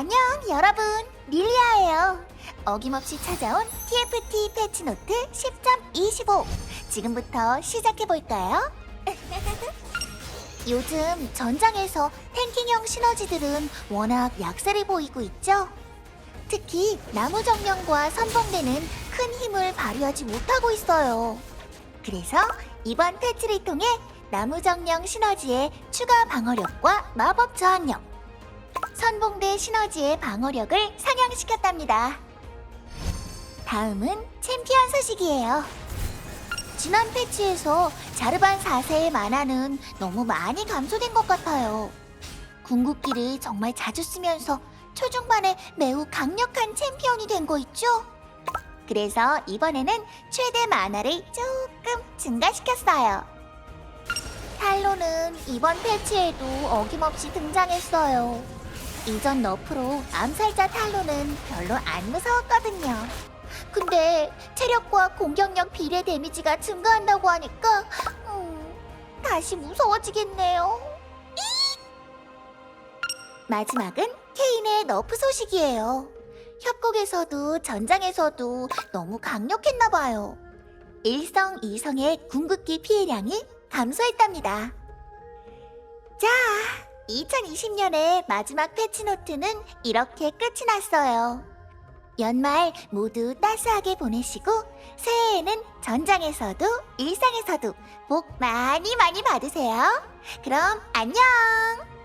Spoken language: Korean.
안녕 여러분. 릴리아예요. 어김없이 찾아온 TFT 패치노트 10.25 지금부터 시작해볼까요? 요즘 전장에서 탱킹형 시너지들은 워낙 약세를 보이고 있죠? 특히 나무 정령과 선봉대는 큰 힘을 발휘하지 못하고 있어요. 그래서 이번 패치를 통해 나무 정령 시너지의 추가 방어력과 마법 저항력 선봉대 시너지의 방어력을 상향시켰답니다. 다음은 챔피언 소식이에요. 지난 패치에서 자르반 4세의 만화는 너무 많이 감소된 것 같아요. 궁극기를 정말 자주 쓰면서 초중반에 매우 강력한 챔피언이 된 거 있죠? 그래서 이번에는 최대 만화를 조금 증가시켰어요. 탈로는 이번 패치에도 어김없이 등장했어요. 이전 너프로 암살자 탈로는 별로 안 무서웠거든요. 근데 체력과 공격력 비례 데미지가 증가한다고 하니까 음, 다시 무서워지겠네요. 잇! 마지막은 케인의 너프 소식이에요. 협곡에서도 전장에서도 너무 강력했나 봐요. 1성, 2성의 궁극기 피해량이 감소했답니다. 자, 2020년의 마지막 패치노트는 이렇게 끝이 났어요. 연말 모두 따스하게 보내시고 새해에는 전장에서도 일상에서도 복 많이 많이 받으세요. 그럼 안녕!